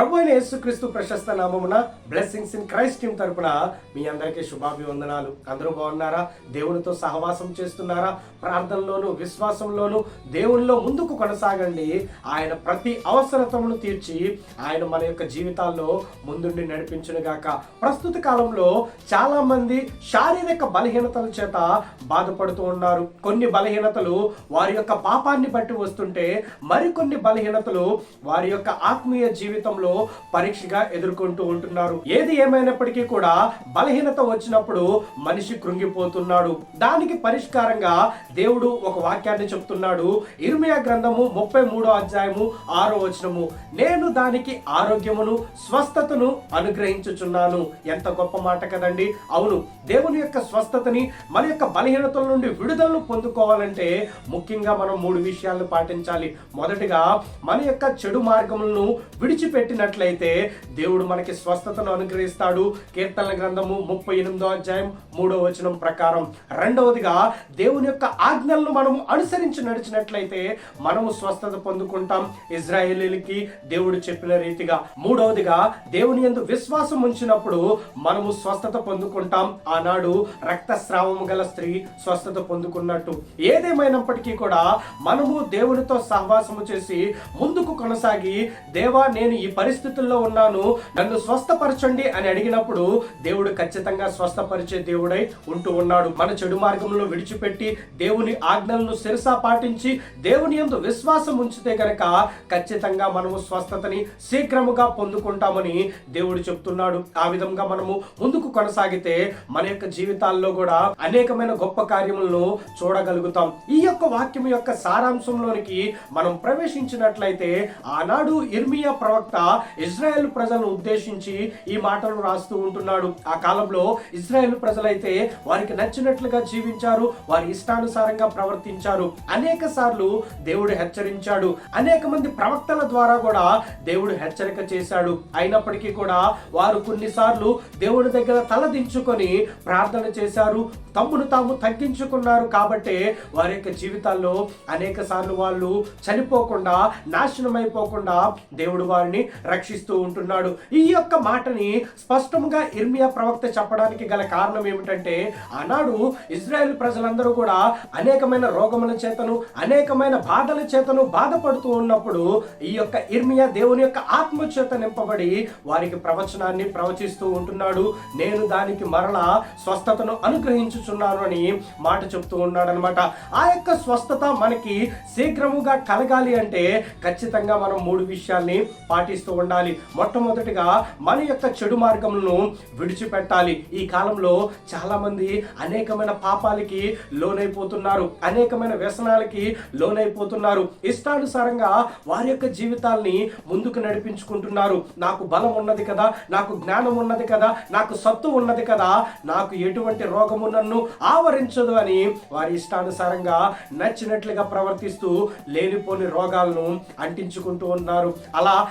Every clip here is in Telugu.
ప్రభు అయిన యేసుక్రీస్తు ప్రశస్త నామమున బ్లెస్సింగ్స్ ఇన్ క్రైస్ట్ టీం తరపున మీ అందరికీ శుభాభివందనాలు. అందరూ బాగున్నారా? దేవునితో సహవాసం చేస్తున్నారా? ప్రార్థనలోను విశ్వాసంలోను దేవునిలో ముందుకు కొనసాగండి. ఆయన ప్రతి అవసరతను తీర్చి ఆయన మన యొక్క జీవితాల్లో ముందుండి నడిపించును గాక ప్రస్తుత కాలంలో చాలామంది శారీరక బలహీనతల చేత బాధపడుతూ ఉన్నారు. కొన్ని బలహీనతలు వారి యొక్క పాపాన్ని బట్టి వస్తుంటే మరికొన్ని బలహీనతలు వారి యొక్క ఆత్మీయ జీవితంలో పరీక్షగా ఎదుర్కొంటూ ఉంటున్నారు. ఏది ఏమైనప్పటికీ కూడా బలహీనత వచ్చినప్పుడు మనిషి కృంగిపోతున్నాడు. దానికి పరిష్కారంగా దేవుడు ఒక వాక్యాన్ని చెప్తున్నాడు. ఇర్మియా గ్రంథము ముప్పై మూడో అధ్యాయము ఆరో వచనము. నేను దానికి ఆరోగ్యమును స్వస్థతను అనుగ్రహించుచున్నాను. ఎంత గొప్ప మాట కదండి. అవును దేవుని యొక్క స్వస్థతని మన యొక్క బలహీనతల నుండి విడుదలను పొందుకోవాలంటే ముఖ్యంగా మనం మూడు విషయాలను పాటించాలి. మొదటిగా మన యొక్క చెడు మార్గములను విడిచిపెట్టినట్లయితే దేవుడు మనకి స్వస్థతను అనుగ్రహిస్తాడు. కీర్తన గ్రంథము ముప్పై ఎనిమిదో అధ్యాయం మూడో వచనం ప్రకారం. రెండవదిగా దేవుని యొక్క ఆజ్ఞలను మనము అనుసరించి నడిచినట్లయితే మనము స్వస్థత పొందుకుంటాం. ఇజ్రాయేలీలకి దేవుడు చెప్పిన రీతిగా. మూడవదిగా దేవుని యందు విశ్వాసం ఉంచినప్పుడు మనము స్వస్థత పొందుకుంటాం. ఆనాడు రక్తస్రావము గల స్త్రీ స్వస్థత పొందుకున్నట్టు. ఏదేమైనప్పటికీ కూడా మనము దేవునితో సహవాసము చేసి ముందుకు కొనసాగి దేవా నేను ఈ పరిస్థితుల్లో ఉన్నాను నన్ను స్వస్థపరచండి అని అడిగినప్పుడు దేవుడు ఖచ్చితంగా స్వస్థపరిచే దేవుడై ఉంటూ ఉన్నాడు. మన చెడు మార్గంలో విడిచిపెట్టి దేవుని ఆజ్ఞలను శిరసా పాటించి దేవుని ఎందు విశ్వాసం ఉంచితే గనక ఖచ్చితంగా మనము స్వస్థతని శీఘ్రముగా పొందుకుంటామని దేవుడు చెప్తున్నాడు. ఆ విధంగా మనము ముందుకు కొనసాగితే మన యొక్క జీవితాల్లో కూడా అనేకమైన గొప్ప కార్యములను చూడగలుగుతాం. ఈ యొక్క వాక్యం యొక్క సారాంశంలోనికి మనం ప్రవేశించినట్లయితే ఆనాడు ఇర్మియా ప్రవక్త ఇజ్రాయెల్ ప్రజలను ఉద్దేశించి ఈ మాటలు రాస్తూ ఉంటున్నాడు. ఆ కాలంలో ఇజ్రాయెల్ ప్రజలైతే వారికి నచ్చినట్లుగా జీవించారు వారి ఇష్టానుసారంగా ప్రవర్తించారు. అనేక సార్లు దేవుడు హెచ్చరించాడు. అనేక మంది ప్రవక్తల ద్వారా కూడా దేవుడు హెచ్చరిక చేశాడు. అయినప్పటికీ కూడా వారు కొన్నిసార్లు దేవుడి దగ్గర తలదించుకొని ప్రార్థన చేశారు తమ్మును తాము తగ్గించుకున్నారు కాబట్టే వారి యొక్క జీవితాల్లో అనేక సార్లు వాళ్ళు చనిపోకుండా నాశనం అయిపోకుండా దేవుడు వారిని రక్షిస్తూ ఉంటున్నాడు. ఈ యొక్క మాటని స్పష్టంగా ఇర్మియా ప్రవక్త చెప్పడానికి గల కారణం ఏమిటంటే ఆనాడు ఇజ్రాయెల్ ప్రజలందరూ కూడా అనేకమైన రోగముల చేతను అనేకమైన బాధల చేతను బాధపడుతూ ఉన్నప్పుడు ఈ యొక్క ఇర్మియా దేవుని యొక్క ఆత్మ చేత నింపబడి వారికి ప్రవచనాన్ని ప్రవచిస్తూ ఉంటున్నాడు. నేను దానికి మరలా స్వస్థతను అనుగ్రహించుచున్నాను అని మాట చెప్తూ ఉన్నాడనమాట ఆ యొక్క స్వస్థత మనకి శీఘ్రముగా కలగాలి అంటే ఖచ్చితంగా మనం మూడు విషయాల్ని పాటిస్తూ ఉండాలి. మొట్టమొదటిగా మన యొక్క చెడు మార్గములను విడిచిపెట్టాలి. ఈ కాలంలో చాలా మంది అనేకమైన పాపాలకి లోనైపోతున్నారు. అనేకమైన వ్యసనాలకి లోనైపోతున్నారు. ఇష్టానుసారంగా వారి యొక్క జీవితాల్ని ముందుకు నడిపించుకుంటున్నారు. నాకు బలం ఉన్నది కదా నాకు జ్ఞానం ఉన్నది కదా నాకు సత్తు ఉన్నది కదా నాకు ఎటువంటి రోగము నన్ను ఆవరించదు అని వారి ఇష్టానుసారంగా నచ్చినట్లుగా ప్రవర్తిస్తూ లేనిపోని రోగాలను అంటించుకుంటూ ఉన్నారు. అలా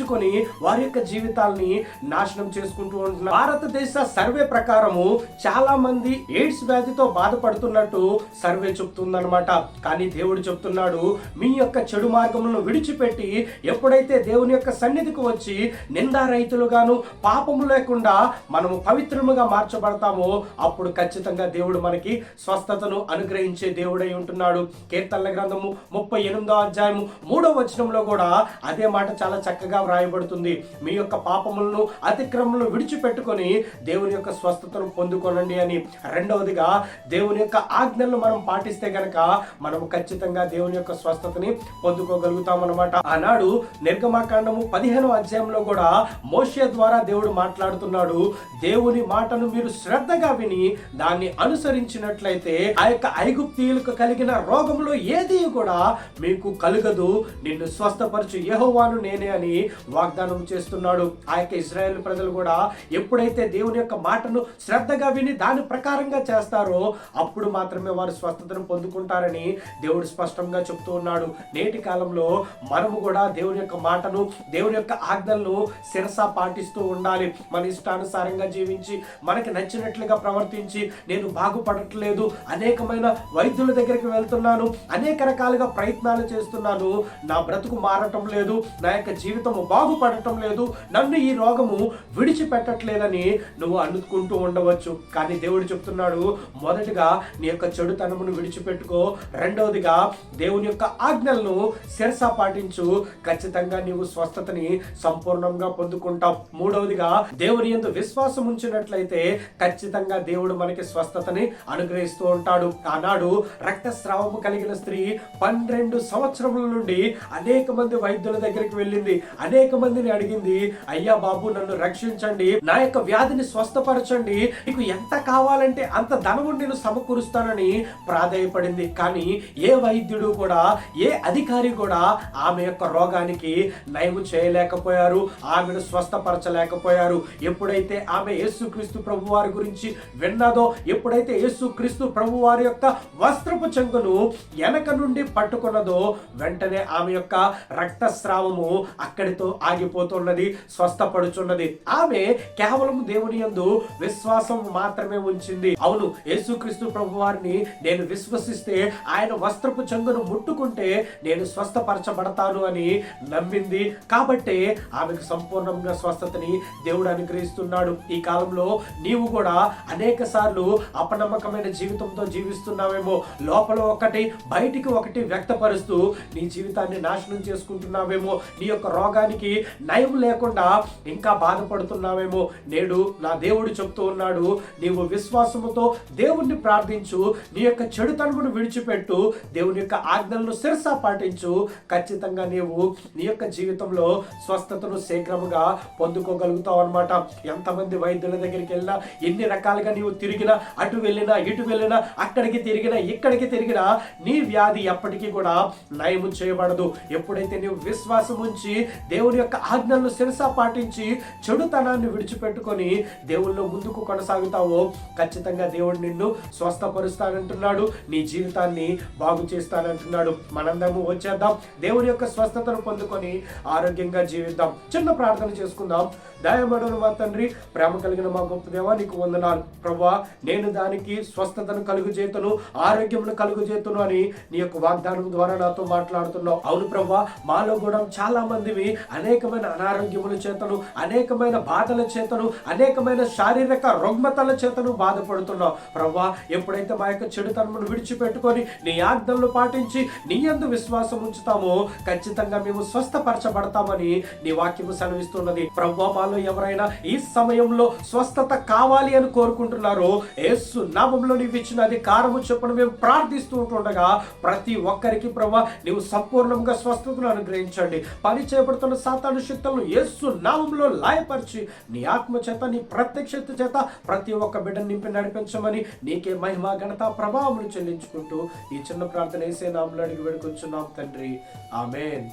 అంటించుకొని వారి యొక్క జీవితాల్ని నాశనం చేసుకుంటూ ఉంటున్నారు భారతదేశ సర్వే ప్రకారము చాలా మంది ఎయిడ్స్ వ్యాధితో బాధపడుతున్నట్టు సర్వే చెప్తుందనమాట కానీ దేవుడు చెప్తున్నాడు మీ యొక్క చెడు మార్గములను విడిచిపెట్టి ఎప్పుడైతే దేవుని యొక్క సన్నిధికి వచ్చి నిందా రైతులుగాను పాపము లేకుండా మనము పవిత్రముగా మార్చబడతామో అప్పుడు ఖచ్చితంగా దేవుడు మనకి స్వస్థతను అనుగ్రహించే దేవుడై ఉంటున్నాడు. కీర్తనల గ్రంథము ముప్పై ఎనిమిదో అధ్యాయము మూడో వచనంలో కూడా అదే మాట చాలా చక్కగా వ్రాయబడుతుంది మీ యొక్క పాపములను అతిక్రమలను విడిచిపెట్టుకొని దేవుని యొక్క స్వస్థతను పొందుకోనండి అని. రెండవదిగా దేవుని యొక్క ఆజ్ఞలను మనం పాటిస్తే గనక మనము ఖచ్చితంగా దేవుని యొక్క స్వస్థతని పొందుకోగలుగుతాం అనమాట ఆనాడు నిర్గమాకాండము పదిహేను అధ్యాయంలో కూడా మోషే ద్వారా దేవుడు మాట్లాడుతున్నాడు. దేవుని మాటను మీరు శ్రద్ధగా విని దాన్ని అనుసరించినట్లయితే ఆ యొక్క ఐగుప్తీయులకు కలిగిన రోగంలో ఏది కూడా మీకు కలుగదు. నిన్ను స్వస్థపరచు యహోవాను నేనే అని వాగ్దానం చేస్తున్నాడు. ఆ యొక్క ఇజ్రాయెల్ ప్రజలు కూడా ఎప్పుడైతే దేవుని యొక్క మాటను శ్రద్ధగా విని దాని ప్రకారంగా చేస్తారో అప్పుడు మాత్రమే వారు స్వస్థతను పొందుకుంటారని దేవుడు స్పష్టంగా చెప్తూ ఉన్నాడు. నేటి కాలంలో మనము కూడా దేవుని యొక్క మాటను దేవుని యొక్క ఆజ్ఞలను శిరస పాటిస్తూ ఉండాలి. మన ఇష్టానుసారంగా జీవించి మనకి నచ్చినట్లుగా ప్రవర్తించి నేను బాగుపడట్లేదు అనేకమైన వైద్యుల దగ్గరికి వెళ్తున్నాను అనేక రకాలుగా ప్రయత్నాలు చేస్తున్నాను నా బ్రతుకు మారటం లేదు నా యొక్క జీవితం బాగుపడటం లేదు. నన్ను ఈ రోగము విడిచిపెట్టట్లేదని నువ్వు అనుకుంటూ ఉండవచ్చు. కానీ దేవుడు చెప్తున్నాడు మొదటిగా నీ యొక్క చెడుతనమును విడిచిపెట్టుకో. రెండవదిగా దేవుని యొక్క ఆజ్ఞలను శిరస పాటించు. ఖచ్చితంగా నీవు స్వస్థతని సంపూర్ణంగా పొందుకుంటావు. మూడవదిగా దేవుని ఎందు విశ్వాసం ఉంచినట్లయితే ఖచ్చితంగా దేవుడు మనకి స్వస్థతని అనుగ్రహిస్తూ ఉంటాడు. ఆనాడు రక్తస్రావము కలిగిన స్త్రీ పన్నెండు సంవత్సరముల నుండి అనేక మంది వైద్యుల దగ్గరికి వెళ్ళింది. అనేక మందిని అడిగింది అయ్యా బాబు నన్ను రక్షించండి. నా యొక్క వ్యాధిని స్వస్థపరచండి. నీకు ఎంత కావాలంటే అంత ధనము నేను సమకూరుస్తానని ప్రాధాయపడింది. కానీ ఏ వైద్యుడు కూడా ఏ అధికారి కూడా ఆమె యొక్క రోగానికి నయము చేయలేకపోయారు ఆమెను స్వస్థపరచలేకపోయారు. ఎప్పుడైతే ఆమె యేసుక్రీస్తు ప్రభు వారి గురించి విన్నదో ఎప్పుడైతే యేసుక్రీస్తు ప్రభు వారి యొక్క వస్త్రపు చెంగును వెనక నుండి పట్టుకున్నదో వెంటనే ఆమె యొక్క రక్తస్రావము అక్కడితో ఆగిపోతున్నది స్వస్థపడుచున్నది. ఆమె కేవలం దేవుని యందు విశ్వాసం మాత్రమే ఉంచింది. అవును యేసుక్రీస్తు ప్రభు వారిని నేను విశ్వసిస్తే ఆయన వస్త్రపు చెంగును ముట్టుకుంటే నేను స్వస్థపరచబడతాను అని నమ్మింది. కాబట్టి ఆమెకు సంపూర్ణంగా స్వస్థతని దేవుడు అనుగ్రహిస్తున్నాడు. ఈ కాలంలో నీవు కూడా అనేక సార్లు అపనమ్మకమైన జీవితంతో జీవిస్తున్నావేమో. లోపల ఒకటి బయటికి ఒకటి వ్యక్తపరుస్తూ నీ జీవితాన్ని నాశనం చేసుకుంటున్నావేమో. నీ యొక్క రోగాన్ని రోగానికి నయం లేకుండా ఇంకా బాధపడుతున్నావేమో. నేడు నా దేవుడు చెప్తూ ఉన్నాడు నీవు విశ్వాసముతో దేవుణ్ణి ప్రార్థించు నీ యొక్క చెడుతనమును విడిచిపెట్టు దేవుని యొక్క ఆజ్ఞలను శిరస పాటించు. ఖచ్చితంగా నీవు నీ యొక్క జీవితంలో స్వస్థతను శీఘ్రముగా పొందుకోగలుగుతావు అనమాట ఎంతమంది వైద్యుల దగ్గరికి వెళ్ళినా ఎన్ని రకాలుగా నీవు తిరిగినా అటు వెళ్ళినా ఇటు వెళ్ళినా అక్కడికి తిరిగినా ఇక్కడికి తిరిగినా నీ వ్యాధి ఎప్పటికీ కూడా నయము చేయబడదు. ఎప్పుడైతే నీవు విశ్వాసం ఉంచి దేవుని యొక్క ఆజ్ఞలను శిరస పాటించి చెడుతనాన్ని విడిచిపెట్టుకొని దేవుల్లో ముందుకు కొనసాగుతావో ఖచ్చితంగా దేవుడు నిన్ను స్వస్థపరుస్తానంటున్నాడు నీ జీవితాన్ని బాగు చేస్తానంటున్నాడు. మనందరము వచ్చేద్దాం దేవుని యొక్క స్వస్థతను పొందుకొని ఆరోగ్యంగా జీవిద్దాం. చిన్న ప్రార్థన చేసుకుందాం. దయమడను మా తండ్రి ప్రేమ కలిగిన మా గొప్ప దేవా నీకు వందనాలు. ప్రభా నేను దానికి స్వస్థతను కలుగు చేతును ఆరోగ్యమును కలుగు చేతును అని నీ యొక్క వాగ్దానం ద్వారా నాతో మాట్లాడుతున్నావు. అవును ప్రభా మాలో కూడా చాలా మందివి అనేకమైన అనారోగ్యముల చేతను అనేకమైన బాధల చేతను అనేకమైన శారీరక రుగ్మతల చేతను బాధపడుతున్నావు. ప్రభా ఎప్పుడైతే మా యొక్క చెడుతనమును విడిచిపెట్టుకొని నీ ఆజ్ఞలను పాటించి నీ అందు విశ్వాసం ఉంచుతామో ఖచ్చితంగా మేము స్వస్థపరచబడతామని నీ వాక్యము సెలవిస్తున్నది. ప్రవ్వా మాలో ఎవరైనా ఈ సమయంలో స్వస్థత కావాలి అని కోరుకుంటున్నారో యేసు నామంలో నీవు ఇచ్చిన అధికారము చొప్పున మేము ప్రార్థిస్తూ ఉంటుండగా ప్రతి ఒక్కరికి ప్రభా నీవు సంపూర్ణంగా స్వస్థతను అనుగ్రహించండి. పని చేపడుతున్న సాతాను శక్తులను యేసు నామంలో లాయపరిచి నీ ఆత్మ చేత నీ ప్రత్యక్షత చేత ప్రతి ఒక్క బిడ్డను నింపి నడిపించమని నీకే మహిమ ఘనత ప్రభావం చెల్లించుకుంటూ ఈ చిన్న ప్రార్థన వేసే నామంలో అడిగి వేడుకొచ్చున్నాం తండ్రి. ఆమెన్.